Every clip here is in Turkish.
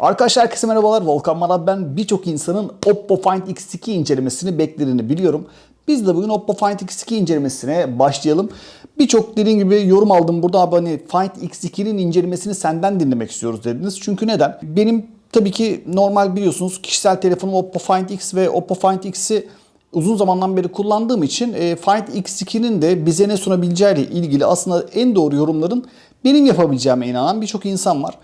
Arkadaşlar herkese merhabalar. Volkan Maral ben. Birçok insanın Oppo Find X2 incelemesini beklediğini biliyorum. Biz de bugün Oppo Find X2 incelemesine başlayalım. Birçok dediğim gibi yorum aldım burada abi hani Find X2'nin incelemesini senden dinlemek istiyoruz dediniz. Çünkü neden? Benim tabii ki normal biliyorsunuz kişisel telefonum Oppo Find X ve Oppo Find X'i uzun zamandan beri kullandığım için e, Find X2'nin de bize ne sunabileceği ile ilgili aslında en doğru yorumların benim yapabileceğime inanan birçok insan var.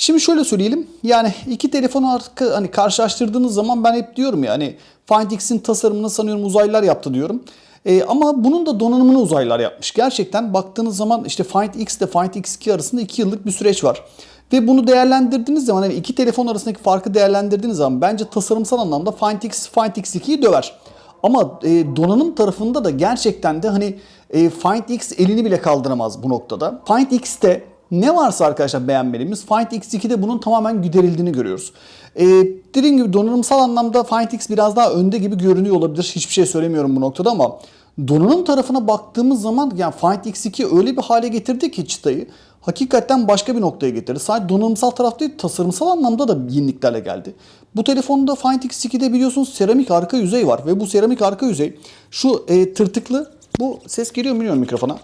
Şimdi şöyle söyleyelim. Yani iki telefonu arka, hani karşılaştırdığınız zaman ben hep diyorum ya hani Find X'in tasarımını sanıyorum uzaylılar yaptı diyorum. E, ama bunun da donanımını uzaylılar yapmış. Gerçekten baktığınız zaman işte Find X ile Find X2 arasında 2 yıllık bir süreç var. Ve bunu değerlendirdiğiniz zaman hani iki telefon arasındaki farkı değerlendirdiğiniz zaman bence tasarımsal anlamda Find X Find X2'yi döver. Ama e, donanım tarafında da gerçekten de hani e, Find X elini bile kaldıramaz bu noktada. Find X'te ne varsa arkadaşlar beğenmediğimiz Find X2'de bunun tamamen giderildiğini görüyoruz. Ee, dediğim gibi donanımsal anlamda Find X biraz daha önde gibi görünüyor olabilir. Hiçbir şey söylemiyorum bu noktada ama donanım tarafına baktığımız zaman yani Find X2 öyle bir hale getirdi ki çıtayı hakikaten başka bir noktaya getirdi. Sadece donanımsal taraf değil tasarımsal anlamda da yeniliklerle geldi. Bu telefonda Find X2'de biliyorsunuz seramik arka yüzey var ve bu seramik arka yüzey şu e, tırtıklı bu ses geliyor mu bilmiyorum mikrofona.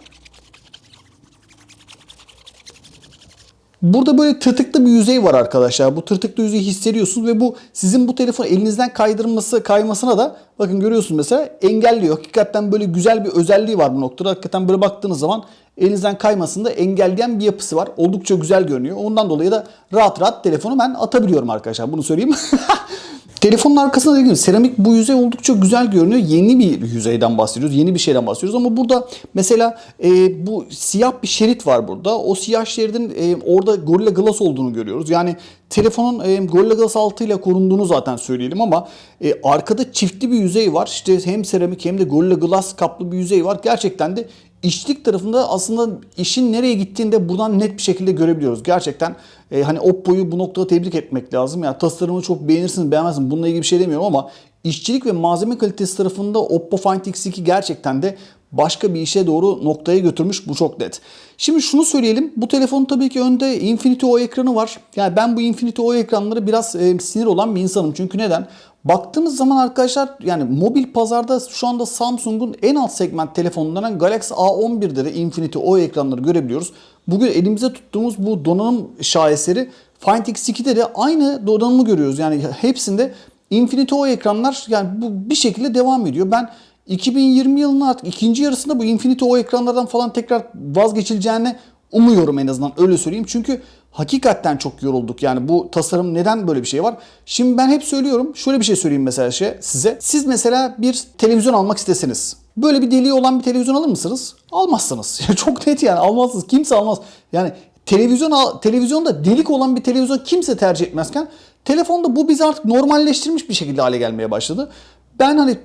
Burada böyle tırtıklı bir yüzey var arkadaşlar. Bu tırtıklı yüzeyi hissediyorsunuz ve bu sizin bu telefonu elinizden kaydırması kaymasına da bakın görüyorsunuz mesela engelliyor. Hakikaten böyle güzel bir özelliği var bu noktada. Hakikaten böyle baktığınız zaman elinizden kaymasını da engelleyen bir yapısı var. Oldukça güzel görünüyor. Ondan dolayı da rahat rahat telefonu ben atabiliyorum arkadaşlar. Bunu söyleyeyim. Telefonun arkasında dediğim gibi seramik bu yüzey oldukça güzel görünüyor. Yeni bir yüzeyden bahsediyoruz. Yeni bir şeyden bahsediyoruz ama burada mesela e, bu siyah bir şerit var burada. O siyah şeridin e, orada Gorilla Glass olduğunu görüyoruz. Yani telefonun e, Gorilla Glass 6 ile korunduğunu zaten söyleyelim ama e, arkada çiftli bir yüzey var. İşte hem seramik hem de Gorilla Glass kaplı bir yüzey var. Gerçekten de işçilik tarafında aslında işin nereye gittiğini de buradan net bir şekilde görebiliyoruz. Gerçekten e, hani Oppo'yu bu noktada tebrik etmek lazım. Yani tasarımı çok beğenirsiniz beğenmezsiniz bununla ilgili bir şey demiyorum ama işçilik ve malzeme kalitesi tarafında Oppo Find X2 gerçekten de başka bir işe doğru noktaya götürmüş. Bu çok net. Şimdi şunu söyleyelim. Bu telefonun tabii ki önde Infinity O ekranı var. Yani ben bu Infinity O ekranları biraz e, sinir olan bir insanım. Çünkü neden? Baktığımız zaman arkadaşlar yani mobil pazarda şu anda Samsung'un en alt segment telefonlarından Galaxy A11'de de Infinity O ekranları görebiliyoruz. Bugün elimize tuttuğumuz bu donanım şaheseri Find X2'de de aynı donanımı görüyoruz. Yani hepsinde Infinity O ekranlar yani bu bir şekilde devam ediyor. Ben 2020 yılının artık ikinci yarısında bu Infinity O ekranlardan falan tekrar vazgeçileceğini umuyorum en azından öyle söyleyeyim. Çünkü hakikaten çok yorulduk. Yani bu tasarım neden böyle bir şey var? Şimdi ben hep söylüyorum. Şöyle bir şey söyleyeyim mesela şey size. Siz mesela bir televizyon almak isteseniz. Böyle bir deliği olan bir televizyon alır mısınız? Almazsınız. çok net yani almazsınız. Kimse almaz. Yani televizyon televizyonda delik olan bir televizyon kimse tercih etmezken telefonda bu bizi artık normalleştirmiş bir şekilde hale gelmeye başladı. Ben hani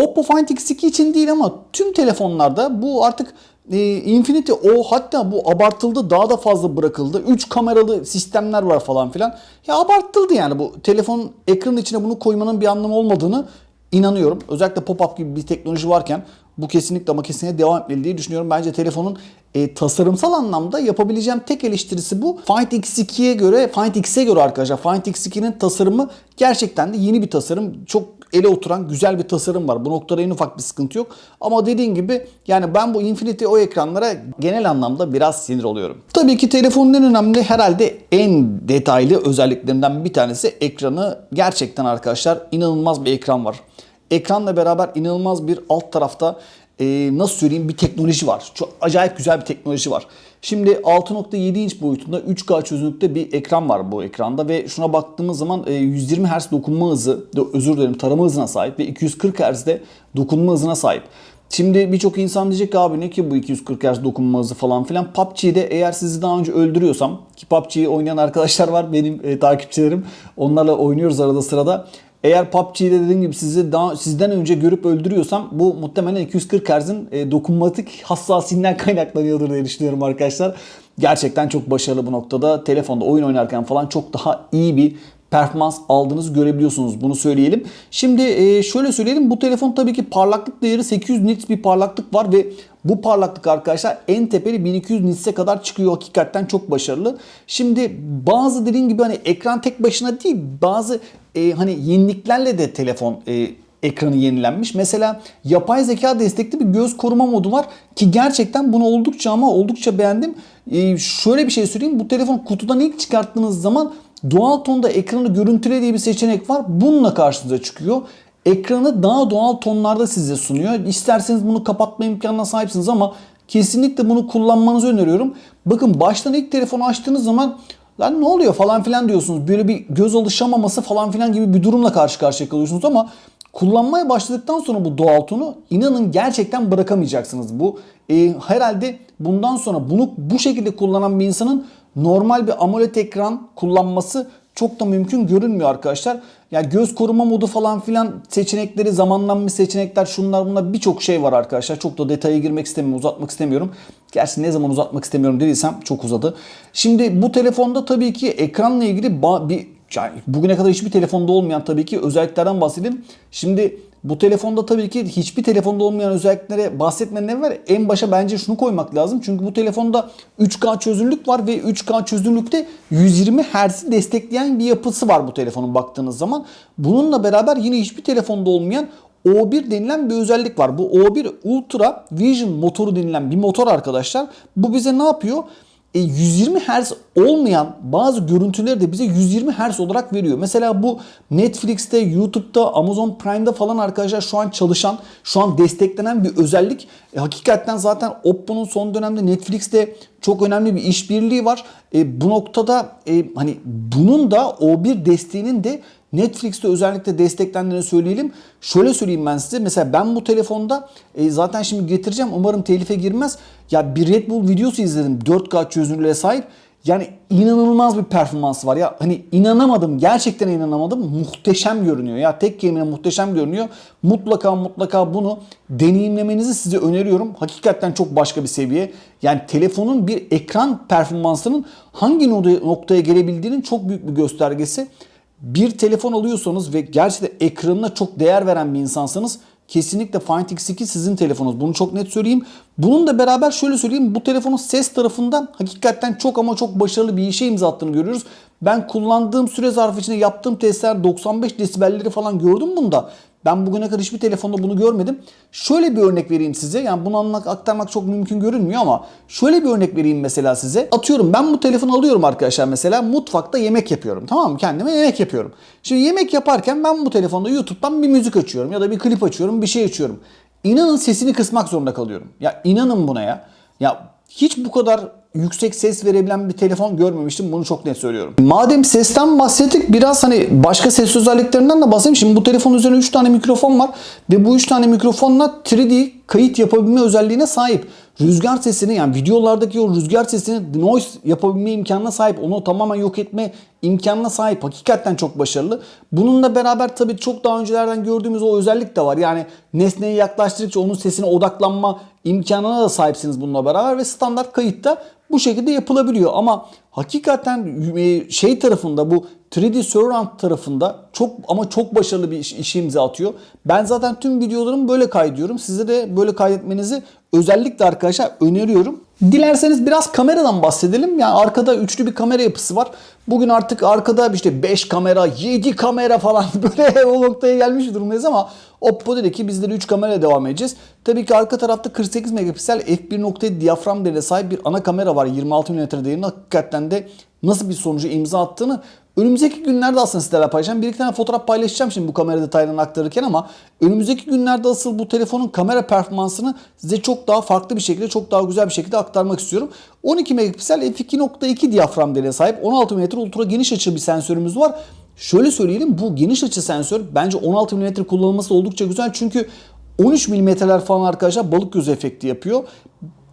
Oppo Find X2 için değil ama tüm telefonlarda bu artık e, Infinity o hatta bu abartıldı daha da fazla bırakıldı. 3 kameralı sistemler var falan filan. Ya abartıldı yani bu telefon ekranın içine bunu koymanın bir anlamı olmadığını inanıyorum. Özellikle pop-up gibi bir teknoloji varken bu kesinlikle ama kesinlikle devam etmeli diye düşünüyorum. Bence telefonun e, tasarımsal anlamda yapabileceğim tek eleştirisi bu. Find X2'ye göre, Find X'e göre arkadaşlar Find X2'nin tasarımı gerçekten de yeni bir tasarım. Çok ele oturan güzel bir tasarım var. Bu noktada en ufak bir sıkıntı yok. Ama dediğim gibi yani ben bu Infinity o ekranlara genel anlamda biraz sinir oluyorum. Tabii ki telefonun en önemli herhalde en detaylı özelliklerinden bir tanesi ekranı. Gerçekten arkadaşlar inanılmaz bir ekran var. Ekranla beraber inanılmaz bir alt tarafta e, nasıl söyleyeyim bir teknoloji var. Çok acayip güzel bir teknoloji var. Şimdi 6.7 inç boyutunda 3K çözünürlükte bir ekran var bu ekranda ve şuna baktığımız zaman e, 120 Hz dokunma hızı, özür dilerim tarama hızına sahip ve 240 Hz'de dokunma hızına sahip. Şimdi birçok insan diyecek abi ne ki bu 240 Hz dokunma hızı falan filan. PUBG'de eğer sizi daha önce öldürüyorsam ki PUBG'yi oynayan arkadaşlar var benim e, takipçilerim. Onlarla oynuyoruz arada sırada. Eğer PUBG'de dediğim gibi sizi daha sizden önce görüp öldürüyorsam bu muhtemelen 240 Hz'in e, dokunmatik hassasiyetinden kaynaklanıyordur diye düşünüyorum arkadaşlar. Gerçekten çok başarılı bu noktada. Telefonda oyun oynarken falan çok daha iyi bir performans aldığınızı görebiliyorsunuz. Bunu söyleyelim. Şimdi e, şöyle söyleyelim. Bu telefon tabii ki parlaklık değeri 800 nits bir parlaklık var ve Bu parlaklık arkadaşlar en tepeli 1200 nits'e kadar çıkıyor. Hakikaten çok başarılı. Şimdi bazı dediğim gibi hani ekran tek başına değil bazı e, hani yeniliklerle de telefon e, ekranı yenilenmiş. Mesela yapay zeka destekli bir göz koruma modu var ki gerçekten bunu oldukça ama oldukça beğendim. Ee, şöyle bir şey söyleyeyim. Bu telefon kutudan ilk çıkarttığınız zaman doğal tonda ekranı görüntüle diye bir seçenek var. Bununla karşınıza çıkıyor. Ekranı daha doğal tonlarda size sunuyor. İsterseniz bunu kapatma imkanına sahipsiniz ama kesinlikle bunu kullanmanızı öneriyorum. Bakın baştan ilk telefonu açtığınız zaman lan ne oluyor falan filan diyorsunuz. Böyle bir göz alışamaması falan filan gibi bir durumla karşı karşıya kalıyorsunuz ama kullanmaya başladıktan sonra bu doğal tonu inanın gerçekten bırakamayacaksınız. Bu e, herhalde bundan sonra bunu bu şekilde kullanan bir insanın normal bir AMOLED ekran kullanması çok da mümkün görünmüyor arkadaşlar. Yani göz koruma modu falan filan seçenekleri, zamanlanmış seçenekler, şunlar bunlar birçok şey var arkadaşlar. Çok da detaya girmek istemiyorum, uzatmak istemiyorum. Gerçi ne zaman uzatmak istemiyorum dediysem çok uzadı. Şimdi bu telefonda tabii ki ekranla ilgili bir yani bugüne kadar hiçbir telefonda olmayan tabii ki özelliklerden bahsedeyim. Şimdi bu telefonda tabii ki hiçbir telefonda olmayan özelliklere bahsetmeden evvel en başa bence şunu koymak lazım. Çünkü bu telefonda 3K çözünürlük var ve 3K çözünürlükte 120 Hz'i destekleyen bir yapısı var bu telefonun baktığınız zaman. Bununla beraber yine hiçbir telefonda olmayan O1 denilen bir özellik var. Bu O1 Ultra Vision motoru denilen bir motor arkadaşlar. Bu bize ne yapıyor? E, 120 Hz olmayan bazı görüntüleri de bize 120 Hz olarak veriyor. Mesela bu Netflix'te, YouTube'da, Amazon Prime'da falan arkadaşlar şu an çalışan, şu an desteklenen bir özellik. E, hakikaten zaten Oppo'nun son dönemde Netflix'te çok önemli bir işbirliği var. E, bu noktada e, hani bunun da O1 desteğinin de Netflix'te özellikle desteklendiğini söyleyelim. Şöyle söyleyeyim ben size. Mesela ben bu telefonda e, zaten şimdi getireceğim. Umarım telife girmez. Ya bir Red Bull videosu izledim. 4K çözünürlüğe sahip. Yani inanılmaz bir performansı var ya. Hani inanamadım. Gerçekten inanamadım. Muhteşem görünüyor. Ya tek kelimeyle muhteşem görünüyor. Mutlaka mutlaka bunu deneyimlemenizi size öneriyorum. Hakikaten çok başka bir seviye. Yani telefonun bir ekran performansının hangi noktaya gelebildiğinin çok büyük bir göstergesi bir telefon alıyorsanız ve gerçekten ekranına çok değer veren bir insansanız kesinlikle Find X2 sizin telefonunuz. Bunu çok net söyleyeyim. Bunun da beraber şöyle söyleyeyim. Bu telefonun ses tarafından hakikaten çok ama çok başarılı bir işe imza attığını görüyoruz. Ben kullandığım süre zarfı içinde yaptığım testler 95 desibelleri falan gördüm bunda. Ben bugüne kadar hiçbir telefonda bunu görmedim. Şöyle bir örnek vereyim size. Yani bunu anlamak, aktarmak çok mümkün görünmüyor ama şöyle bir örnek vereyim mesela size. Atıyorum ben bu telefonu alıyorum arkadaşlar mesela mutfakta yemek yapıyorum. Tamam mı? Kendime yemek yapıyorum. Şimdi yemek yaparken ben bu telefonda YouTube'dan bir müzik açıyorum ya da bir klip açıyorum, bir şey açıyorum. İnanın sesini kısmak zorunda kalıyorum. Ya inanın buna ya. Ya hiç bu kadar yüksek ses verebilen bir telefon görmemiştim. Bunu çok net söylüyorum. Madem sesten bahsettik biraz hani başka ses özelliklerinden de bahsedeyim. Şimdi bu telefonun üzerinde 3 tane mikrofon var ve bu 3 tane mikrofonla 3D kayıt yapabilme özelliğine sahip. Rüzgar sesini yani videolardaki o rüzgar sesini noise yapabilme imkanına sahip. Onu tamamen yok etme imkanına sahip. Hakikaten çok başarılı. Bununla beraber tabii çok daha öncelerden gördüğümüz o özellik de var. Yani nesneyi yaklaştırdıkça onun sesine odaklanma imkanına da sahipsiniz bununla beraber ve standart kayıtta bu şekilde yapılabiliyor. Ama hakikaten e, şey tarafında bu 3D Surround tarafında çok ama çok başarılı bir iş, iş imza atıyor. Ben zaten tüm videolarımı böyle kaydediyorum. Size de böyle kaydetmenizi özellikle arkadaşlar öneriyorum. Dilerseniz biraz kameradan bahsedelim. Yani arkada üçlü bir kamera yapısı var. Bugün artık arkada işte 5 kamera, 7 kamera falan böyle o noktaya gelmiş durumdayız ama Oppo dedi ki bizleri 3 kamera devam edeceğiz. Tabii ki arka tarafta 48 megapiksel f1.7 diyafram değerine sahip bir ana kamera var. 26 mm değerinde hakikaten de nasıl bir sonucu imza attığını Önümüzdeki günlerde aslında sizlerle paylaşacağım. Bir iki tane fotoğraf paylaşacağım şimdi bu kamera detaylarını aktarırken ama önümüzdeki günlerde asıl bu telefonun kamera performansını size çok daha farklı bir şekilde, çok daha güzel bir şekilde aktarmak istiyorum. 12 megapiksel f2.2 diyafram değerine sahip 16 mm ultra geniş açı bir sensörümüz var. Şöyle söyleyelim bu geniş açı sensör bence 16 mm kullanılması oldukça güzel çünkü 13 mm'ler falan arkadaşlar balık gözü efekti yapıyor.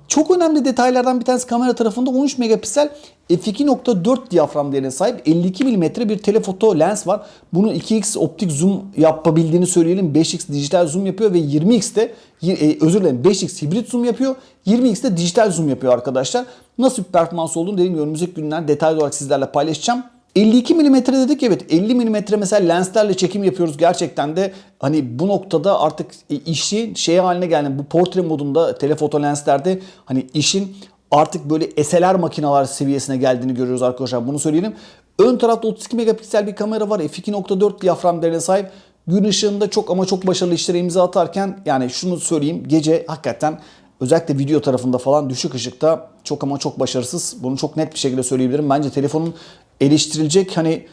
Çok önemli detaylardan bir tanesi kamera tarafında 13 megapiksel f2.4 diyafram değerine sahip 52 mm bir telefoto lens var. Bunu 2x optik zoom yapabildiğini söyleyelim. 5x dijital zoom yapıyor ve 20x'te e, özür dilerim 5x hibrit zoom yapıyor. 20x'te dijital zoom yapıyor arkadaşlar. Nasıl bir performans olduğunu dediğim gibi önümüzdeki günler detaylı olarak sizlerle paylaşacağım. 52 mm dedik evet 50 mm mesela lenslerle çekim yapıyoruz gerçekten de hani bu noktada artık işi şey haline geldi bu portre modunda telefoto lenslerde hani işin artık böyle SLR makineler seviyesine geldiğini görüyoruz arkadaşlar bunu söyleyelim. Ön tarafta 32 megapiksel bir kamera var f2.4 diyafram değerine sahip. Gün ışığında çok ama çok başarılı işlere imza atarken yani şunu söyleyeyim gece hakikaten özellikle video tarafında falan düşük ışıkta çok ama çok başarısız. Bunu çok net bir şekilde söyleyebilirim. Bence telefonun eleştirilecek hani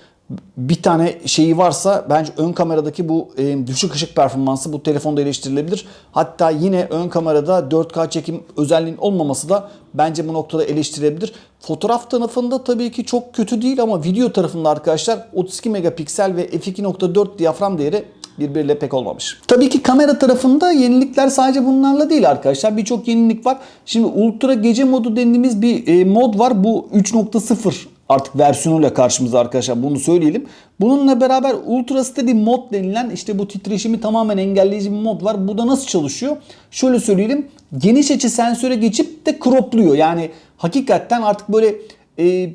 bir tane şeyi varsa bence ön kameradaki bu e, düşük ışık performansı bu telefonda eleştirilebilir. Hatta yine ön kamerada 4K çekim özelliğinin olmaması da bence bu noktada eleştirilebilir. Fotoğraf tarafında tabii ki çok kötü değil ama video tarafında arkadaşlar 32 megapiksel ve f2.4 diyafram değeri birbiriyle pek olmamış. Tabii ki kamera tarafında yenilikler sadece bunlarla değil arkadaşlar. Birçok yenilik var. Şimdi ultra gece modu dediğimiz bir e, mod var. Bu 3.0 artık versiyonuyla karşımıza arkadaşlar bunu söyleyelim. Bununla beraber Ultra Steady mod denilen işte bu titreşimi tamamen engelleyici bir mod var. Bu da nasıl çalışıyor? Şöyle söyleyelim. Geniş açı sensöre geçip de cropluyor. Yani hakikaten artık böyle e,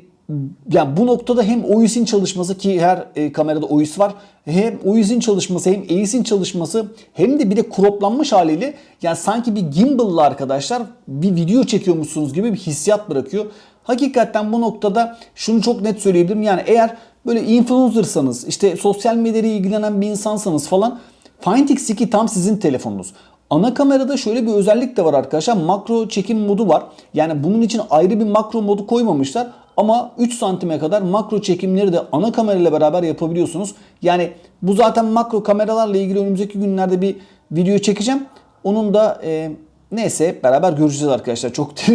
yani bu noktada hem OIS'in çalışması ki her e, kamerada OIS var. Hem OIS'in çalışması hem AIS'in çalışması hem de bir de croplanmış haliyle yani sanki bir gimbal'la arkadaşlar bir video çekiyormuşsunuz gibi bir hissiyat bırakıyor. Hakikaten bu noktada şunu çok net söyleyebilirim. Yani eğer böyle influencersanız, işte sosyal medyayla ilgilenen bir insansanız falan Find X2 tam sizin telefonunuz. Ana kamerada şöyle bir özellik de var arkadaşlar. Makro çekim modu var. Yani bunun için ayrı bir makro modu koymamışlar. Ama 3 santime kadar makro çekimleri de ana kamerayla beraber yapabiliyorsunuz. Yani bu zaten makro kameralarla ilgili önümüzdeki günlerde bir video çekeceğim. Onun da e, Neyse hep beraber göreceğiz arkadaşlar. Çok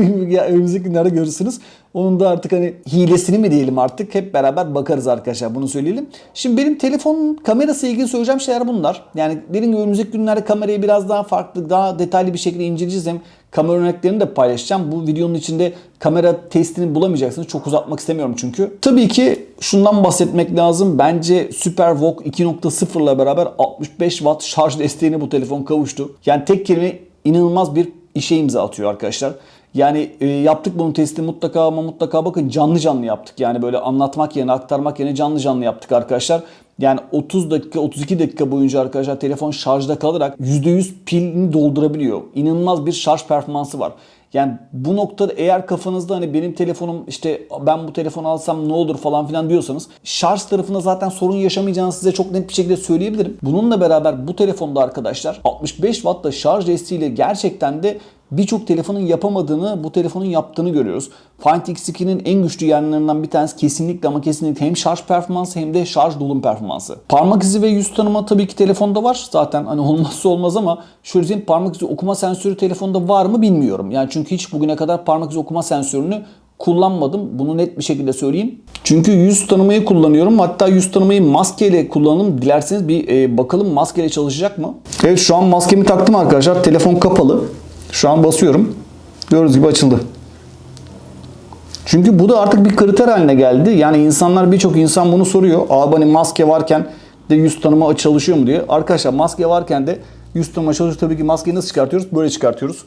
önümüzdeki günlerde görürsünüz. Onun da artık hani hilesini mi diyelim artık hep beraber bakarız arkadaşlar bunu söyleyelim. Şimdi benim telefonun kamerası ilgili söyleyeceğim şeyler bunlar. Yani dediğim gibi önümüzdeki günlerde kamerayı biraz daha farklı, daha detaylı bir şekilde inceleyeceğiz. Hem kamera örneklerini de paylaşacağım. Bu videonun içinde kamera testini bulamayacaksınız. Çok uzatmak istemiyorum çünkü. Tabii ki şundan bahsetmek lazım. Bence SuperVOOC 2.0 ile beraber 65 Watt şarj desteğine bu telefon kavuştu. Yani tek kelime inanılmaz bir işe imza atıyor arkadaşlar. Yani e, yaptık bunun testini mutlaka ama mutlaka bakın canlı canlı yaptık. Yani böyle anlatmak yerine aktarmak yerine canlı canlı yaptık arkadaşlar. Yani 30 dakika 32 dakika boyunca arkadaşlar telefon şarjda kalarak %100 pilini doldurabiliyor. İnanılmaz bir şarj performansı var. Yani bu noktada eğer kafanızda hani benim telefonum işte ben bu telefonu alsam ne olur falan filan diyorsanız şarj tarafında zaten sorun yaşamayacağınızı size çok net bir şekilde söyleyebilirim. Bununla beraber bu telefonda arkadaşlar 65 Watt'ta şarj desteğiyle gerçekten de birçok telefonun yapamadığını bu telefonun yaptığını görüyoruz. Find X2'nin en güçlü yanlarından bir tanesi kesinlikle ama kesinlikle hem şarj performansı hem de şarj dolum performansı. Parmak izi ve yüz tanıma tabii ki telefonda var zaten hani olmazsa olmaz ama şöyle diyeyim parmak izi okuma sensörü telefonda var mı bilmiyorum. Yani çünkü hiç bugüne kadar parmak izi okuma sensörünü kullanmadım. Bunu net bir şekilde söyleyeyim. Çünkü yüz tanımayı kullanıyorum. Hatta yüz tanımayı maskeyle kullanalım. Dilerseniz bir e, bakalım maskeyle çalışacak mı? Evet şu an maskemi taktım arkadaşlar. Telefon kapalı. Şu an basıyorum. Gördüğünüz gibi açıldı. Çünkü bu da artık bir kriter haline geldi. Yani insanlar birçok insan bunu soruyor. Abi hani maske varken de yüz tanıma çalışıyor mu diye. Arkadaşlar maske varken de yüz tanıma çalışıyor. Tabii ki maskeyi nasıl çıkartıyoruz? Böyle çıkartıyoruz.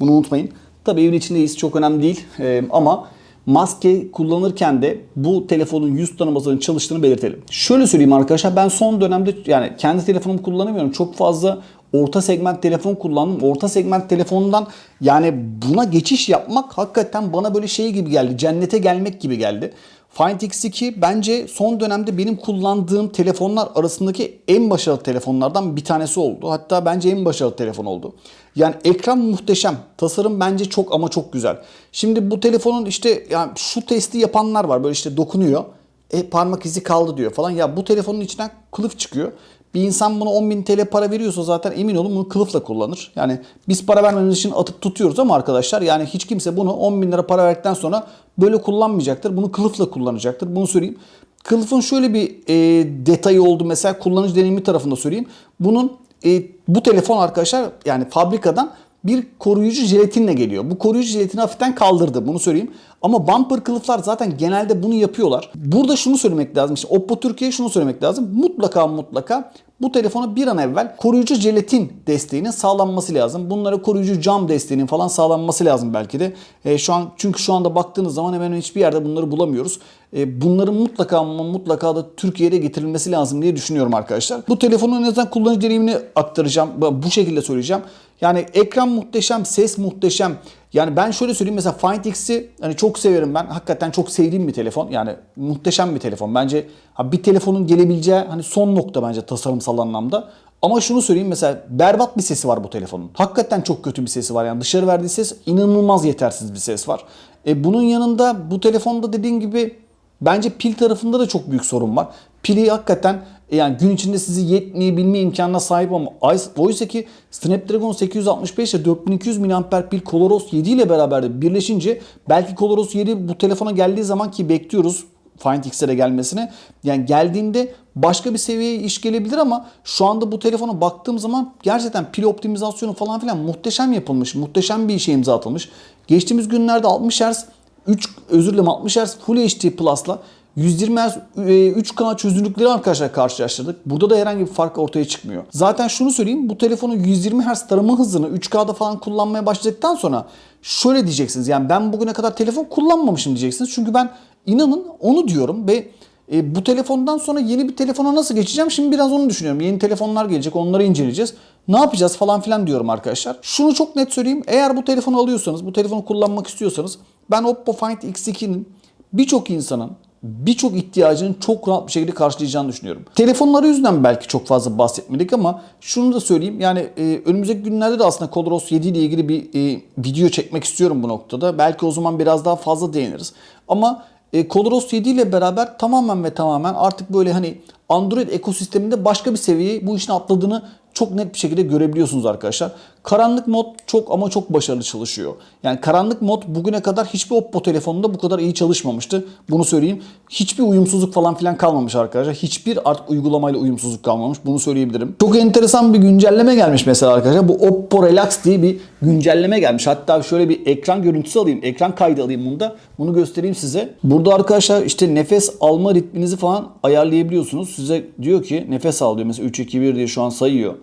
Bunu unutmayın. Tabii evin içindeyiz çok önemli değil. Ee, ama maske kullanırken de bu telefonun yüz tanımasının çalıştığını belirtelim. Şöyle söyleyeyim arkadaşlar ben son dönemde yani kendi telefonumu kullanamıyorum. Çok fazla orta segment telefon kullandım. Orta segment telefonundan yani buna geçiş yapmak hakikaten bana böyle şey gibi geldi. Cennete gelmek gibi geldi. Find X2 bence son dönemde benim kullandığım telefonlar arasındaki en başarılı telefonlardan bir tanesi oldu. Hatta bence en başarılı telefon oldu. Yani ekran muhteşem. Tasarım bence çok ama çok güzel. Şimdi bu telefonun işte yani şu testi yapanlar var. Böyle işte dokunuyor. E parmak izi kaldı diyor falan. Ya bu telefonun içinden kılıf çıkıyor. Bir insan buna 10.000 TL para veriyorsa zaten emin olun bunu kılıfla kullanır. Yani biz para vermemiz için atıp tutuyoruz ama arkadaşlar yani hiç kimse bunu 10.000 lira para verdikten sonra böyle kullanmayacaktır. Bunu kılıfla kullanacaktır. Bunu söyleyeyim. Kılıfın şöyle bir e, detayı oldu mesela kullanıcı deneyimi tarafında söyleyeyim. Bunun e, bu telefon arkadaşlar yani fabrikadan bir koruyucu jelatinle geliyor. Bu koruyucu jelatini hafiften kaldırdı bunu söyleyeyim. Ama bumper kılıflar zaten genelde bunu yapıyorlar. Burada şunu söylemek lazım. İşte Oppo Türkiye şunu söylemek lazım. Mutlaka mutlaka bu telefona bir an evvel koruyucu jelatin desteğinin sağlanması lazım. Bunlara koruyucu cam desteğinin falan sağlanması lazım belki de. E, şu an çünkü şu anda baktığınız zaman hemen hiçbir yerde bunları bulamıyoruz. E, bunların mutlaka ama mutlaka da Türkiye'de getirilmesi lazım diye düşünüyorum arkadaşlar. Bu telefonun en azından kullanıcı deneyimini aktaracağım. Bu şekilde söyleyeceğim. Yani ekran muhteşem, ses muhteşem. Yani ben şöyle söyleyeyim mesela Find X'i hani çok severim ben. Hakikaten çok sevdiğim bir telefon. Yani muhteşem bir telefon. Bence bir telefonun gelebileceği hani son nokta bence tasarımsal anlamda. Ama şunu söyleyeyim mesela berbat bir sesi var bu telefonun. Hakikaten çok kötü bir sesi var. Yani dışarı verdiği ses inanılmaz yetersiz bir ses var. E bunun yanında bu telefonda dediğim gibi bence pil tarafında da çok büyük sorun var. Pili hakikaten yani gün içinde sizi yetmeyebilme imkanına sahip ama oysa ki Snapdragon 865 ile 4200 mAh pil ColorOS 7 ile beraber de birleşince belki ColorOS 7 bu telefona geldiği zaman ki bekliyoruz Find X'e gelmesine. Yani geldiğinde başka bir seviyeye iş gelebilir ama şu anda bu telefona baktığım zaman gerçekten pil optimizasyonu falan filan muhteşem yapılmış. Muhteşem bir işe imza atılmış. Geçtiğimiz günlerde 60 Hz 3 özür dilerim 60 Hz Full HD Plus'la 120 Hz 3K çözünürlükleri arkadaşlar karşılaştırdık. Burada da herhangi bir fark ortaya çıkmıyor. Zaten şunu söyleyeyim bu telefonu 120 Hz tarama hızını 3K'da falan kullanmaya başladıktan sonra şöyle diyeceksiniz. Yani ben bugüne kadar telefon kullanmamışım diyeceksiniz. Çünkü ben inanın onu diyorum ve e, bu telefondan sonra yeni bir telefona nasıl geçeceğim? Şimdi biraz onu düşünüyorum. Yeni telefonlar gelecek onları inceleyeceğiz. Ne yapacağız falan filan diyorum arkadaşlar. Şunu çok net söyleyeyim. Eğer bu telefonu alıyorsanız, bu telefonu kullanmak istiyorsanız ben Oppo Find X2'nin birçok insanın birçok ihtiyacını çok rahat bir şekilde karşılayacağını düşünüyorum. Telefonları yüzünden belki çok fazla bahsetmedik ama şunu da söyleyeyim. Yani e, önümüzdeki günlerde de aslında ColorOS 7 ile ilgili bir e, video çekmek istiyorum bu noktada. Belki o zaman biraz daha fazla değiniriz. Ama e, ColorOS 7 ile beraber tamamen ve tamamen artık böyle hani Android ekosisteminde başka bir seviyeye bu işin atladığını çok net bir şekilde görebiliyorsunuz arkadaşlar. Karanlık mod çok ama çok başarılı çalışıyor. Yani karanlık mod bugüne kadar hiçbir Oppo telefonunda bu kadar iyi çalışmamıştı. Bunu söyleyeyim. Hiçbir uyumsuzluk falan filan kalmamış arkadaşlar. Hiçbir artık uygulamayla uyumsuzluk kalmamış. Bunu söyleyebilirim. Çok enteresan bir güncelleme gelmiş mesela arkadaşlar. Bu Oppo Relax diye bir güncelleme gelmiş. Hatta şöyle bir ekran görüntüsü alayım. Ekran kaydı alayım bunda. Bunu göstereyim size. Burada arkadaşlar işte nefes alma ritminizi falan ayarlayabiliyorsunuz. Size diyor ki nefes al diyor. Mesela 3, 2, 1 diye şu an sayıyor.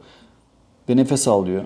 Ve nefes al diyor.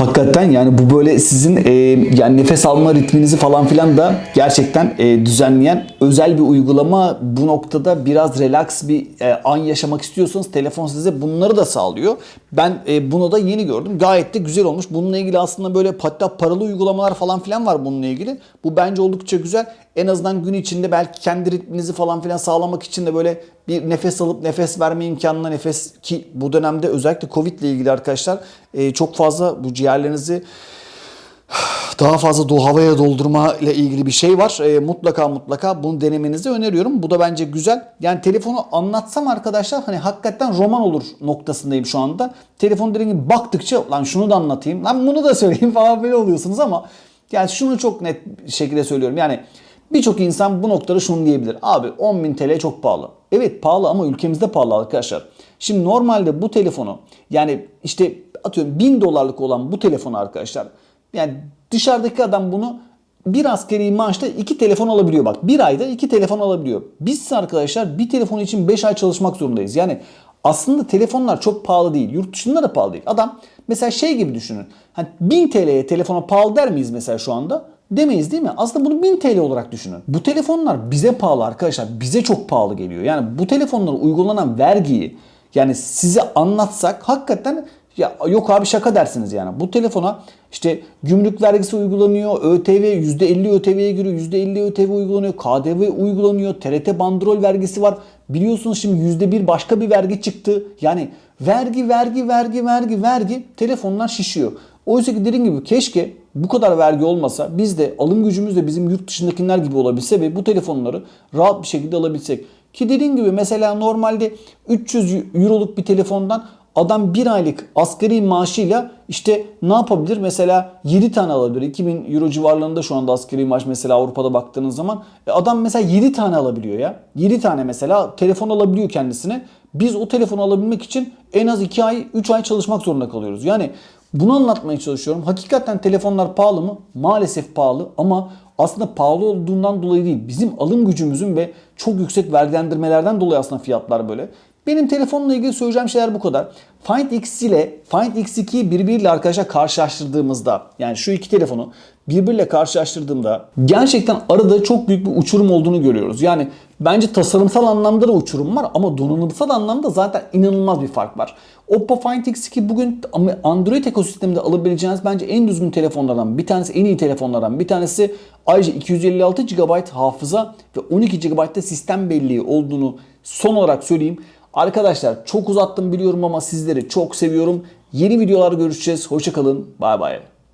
Hakikaten yani bu böyle sizin e, yani nefes alma ritminizi falan filan da gerçekten e, düzenleyen özel bir uygulama. Bu noktada biraz relax bir e, an yaşamak istiyorsanız telefon size bunları da sağlıyor. Ben e, bunu da yeni gördüm. Gayet de güzel olmuş. Bununla ilgili aslında böyle hatta paralı uygulamalar falan filan var bununla ilgili. Bu bence oldukça güzel. En azından gün içinde belki kendi ritminizi falan filan sağlamak için de böyle bir nefes alıp nefes verme imkanına nefes ki bu dönemde özellikle Covid ile ilgili arkadaşlar e, çok fazla bu ciğerlerinizi daha fazla do havaya doldurma ile ilgili bir şey var. E, mutlaka mutlaka bunu denemenizi öneriyorum. Bu da bence güzel. Yani telefonu anlatsam arkadaşlar hani hakikaten roman olur noktasındayım şu anda. Telefon dediğim baktıkça lan şunu da anlatayım. Lan bunu da söyleyeyim falan böyle oluyorsunuz ama yani şunu çok net şekilde söylüyorum. Yani Birçok insan bu noktada şunu diyebilir. Abi 10.000 TL çok pahalı. Evet pahalı ama ülkemizde pahalı arkadaşlar. Şimdi normalde bu telefonu yani işte atıyorum 1000 dolarlık olan bu telefonu arkadaşlar yani dışarıdaki adam bunu bir askeri maaşta iki telefon alabiliyor bak. Bir ayda iki telefon alabiliyor. Biz arkadaşlar bir telefon için 5 ay çalışmak zorundayız. Yani aslında telefonlar çok pahalı değil. Yurt dışında da pahalı değil. Adam mesela şey gibi düşünün. Hani 1000 TL'ye telefona pahalı der miyiz mesela şu anda? demeyiz değil mi? Aslında bunu 1000 TL olarak düşünün. Bu telefonlar bize pahalı arkadaşlar. Bize çok pahalı geliyor. Yani bu telefonlara uygulanan vergiyi yani size anlatsak hakikaten ya yok abi şaka dersiniz yani. Bu telefona işte gümrük vergisi uygulanıyor, ÖTV %50 ÖTV'ye giriyor, %50 ÖTV uygulanıyor, KDV uygulanıyor, TRT bandrol vergisi var. Biliyorsunuz şimdi %1 başka bir vergi çıktı. Yani vergi, vergi, vergi, vergi, vergi telefonlar şişiyor. Oysa ki dediğim gibi keşke bu kadar vergi olmasa biz de alım gücümüz de bizim yurt dışındakiler gibi olabilse ve bu telefonları rahat bir şekilde alabilsek. Ki dediğim gibi mesela normalde 300 euroluk bir telefondan adam bir aylık asgari maaşıyla işte ne yapabilir? Mesela 7 tane alabilir. 2000 euro civarlarında şu anda asgari maaş mesela Avrupa'da baktığınız zaman. E adam mesela 7 tane alabiliyor ya. 7 tane mesela telefon alabiliyor kendisine. Biz o telefonu alabilmek için en az 2 ay 3 ay çalışmak zorunda kalıyoruz. Yani bunu anlatmaya çalışıyorum. Hakikaten telefonlar pahalı mı? Maalesef pahalı ama aslında pahalı olduğundan dolayı değil. Bizim alım gücümüzün ve çok yüksek vergilendirmelerden dolayı aslında fiyatlar böyle. Benim telefonla ilgili söyleyeceğim şeyler bu kadar. Find X ile Find X2'yi birbiriyle arkadaşlar karşılaştırdığımızda yani şu iki telefonu birbiriyle karşılaştırdığımda gerçekten arada çok büyük bir uçurum olduğunu görüyoruz. Yani bence tasarımsal anlamda da uçurum var ama donanımsal anlamda zaten inanılmaz bir fark var. Oppo Find X2 bugün Android ekosisteminde alabileceğiniz bence en düzgün telefonlardan bir tanesi, en iyi telefonlardan bir tanesi. Ayrıca 256 GB hafıza ve 12 GB da sistem belleği olduğunu son olarak söyleyeyim. Arkadaşlar çok uzattım biliyorum ama sizleri çok seviyorum. Yeni videolar görüşeceğiz. Hoşçakalın. Bay bay.